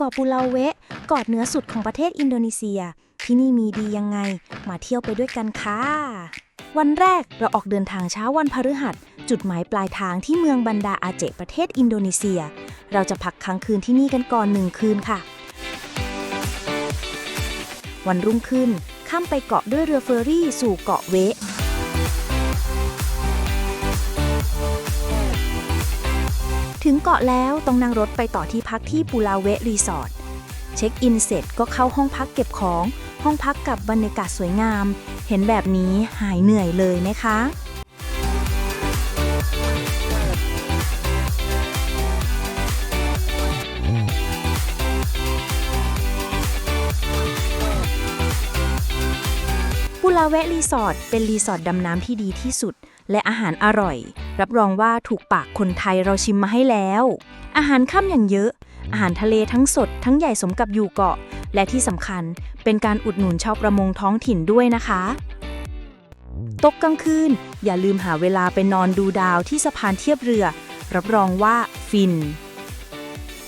เกาะปูเลาเวะเกาะเหนือสุดของประเทศอินโดนีเซีย ที่นี่มีดียังไง มาเที่ยวไปด้วยกันค่ะ วันแรกเราออกเดินทางเช้าวันพฤหัส จุดหมายปลายทางที่เมืองบันดาอาเจประเทศอินโดนีเซีย เราจะพักค้างคืนที่นี่กันก่อนหนึ่งคืนค่ะ วันรุ่งขึ้นข้ามไปเกาะด้วยเรือเฟอร์รี่สู่เกาะเวะ ถึงเกาะแล้วต้องนั่งรถไปต่อที่พักที่ปูลาเวะรีสอร์ทเช็คอินเสร็จก็เข้าห้องพักเก็บของ ห้องพักกับบรรยากาศสวยงาม เห็นแบบนี้หายเหนื่อยเลยนะคะ ปูลาเวะรีสอร์ทเป็นรีสอร์ทดำน้ำที่ดีที่สุด และอาหารอร่อย รับรองว่าถูกปากคนไทยเราชิมมาให้แล้ว อาหารค่ำอย่างเยอะ อาหารทะเลทั้งสด ทั้งใหญ่สมกับอยู่เกาะ และที่สำคัญเป็นการอุดหนุนชาวประมงท้องถิ่นด้วยนะคะ ตกกลางคืน อย่าลืมหาเวลาไปนอนดูดาวที่สะพานเทียบเรือ รับรองว่าฟิน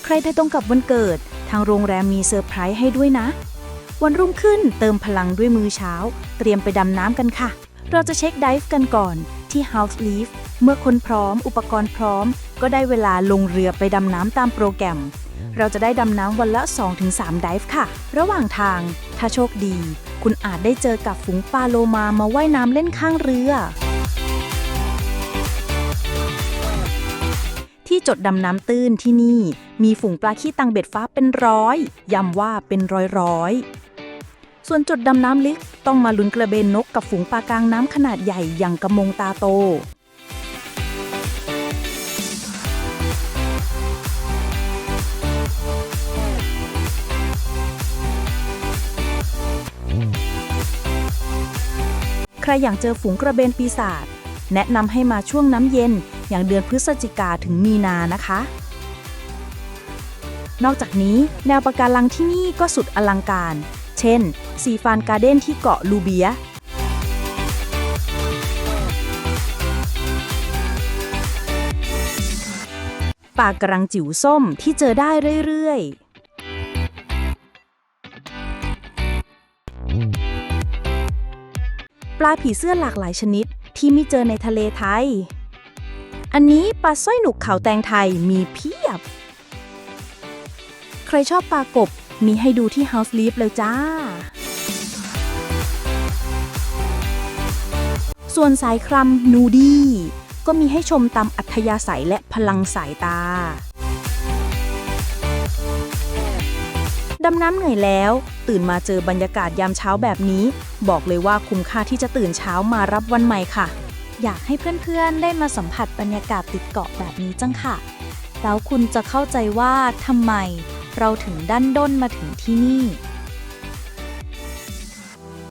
ใครไปตรงกับวันเกิด ทางโรงแรมมีเซอร์ไพรส์ให้ด้วยนะ วันรุ่งขึ้นเติมพลังด้วยมือเช้า เตรียมไปดำน้ำกันค่ะ เราจะเช็คไดฟ์กันก่อนที่ House Leaf เมื่อคนพร้อม อุปกรณ์พร้อม ก็ได้เวลาลงเรือไปดำน้ำตามโปรแกรม เราจะได้ดำน้ำวันละ 2-3ไดฟ์ค่ะ ระหว่างทาง ถ้าโชคดี คุณอาจได้เจอกับฝูงปลาโลมามาว่ายน้ำเล่นข้างเรือ ที่จดดำน้ำตื้นที่นี่ มีฝูงปลาขี้ตังเบ็ดฟ้าเป็นร้อยย้ำว่าเป็นร้อยร้อย ส่วนจุดดำน้ำลึกต้องมาลุ้นกระเบนนกกับฝูงปลากลางน้ำขนาดใหญ่อย่างกระมงตาโต ใครอยากเจอฝูงกระเบนปีศาจแนะนำให้มาช่วงน้ำเย็นอย่างเดือนพฤศจิกาถึงมีนานะคะ นอกจากนี้แนวปะการังที่นี่ก็สุดอลังการ เช่น ซีฟานการ์เด้นที่เกาะลูเบีย ปลากระรังจิ๋วส้มที่เจอได้เรื่อยๆปลาผีเสื้อหลากหลายชนิดที่ไม่เจอในทะเลไทย อันนี้ปลาสร้อยหนุกเขาแตงไทยมีเพียบ ใครชอบปลากบ มีให้ดูที่ House Leaf เลยจ้า ส่วนสายครัมนูดี้ก็มีให้ชมตามอัธยาศัยและพลังสายตา ดำน้ำเหนื่อยแล้ว ตื่นมาเจอบรรยากาศยามเช้าแบบนี้ บอกเลยว่าคุ้มค่าที่จะตื่นเช้ามารับวันใหม่ค่ะ อยากให้เพื่อนๆ ได้มาสัมผัสบรรยากาศติดเกาะแบบนี้จังค่ะ แล้วคุณจะเข้าใจว่าทำไม เราถึงดันด้นมาถึงที่นี่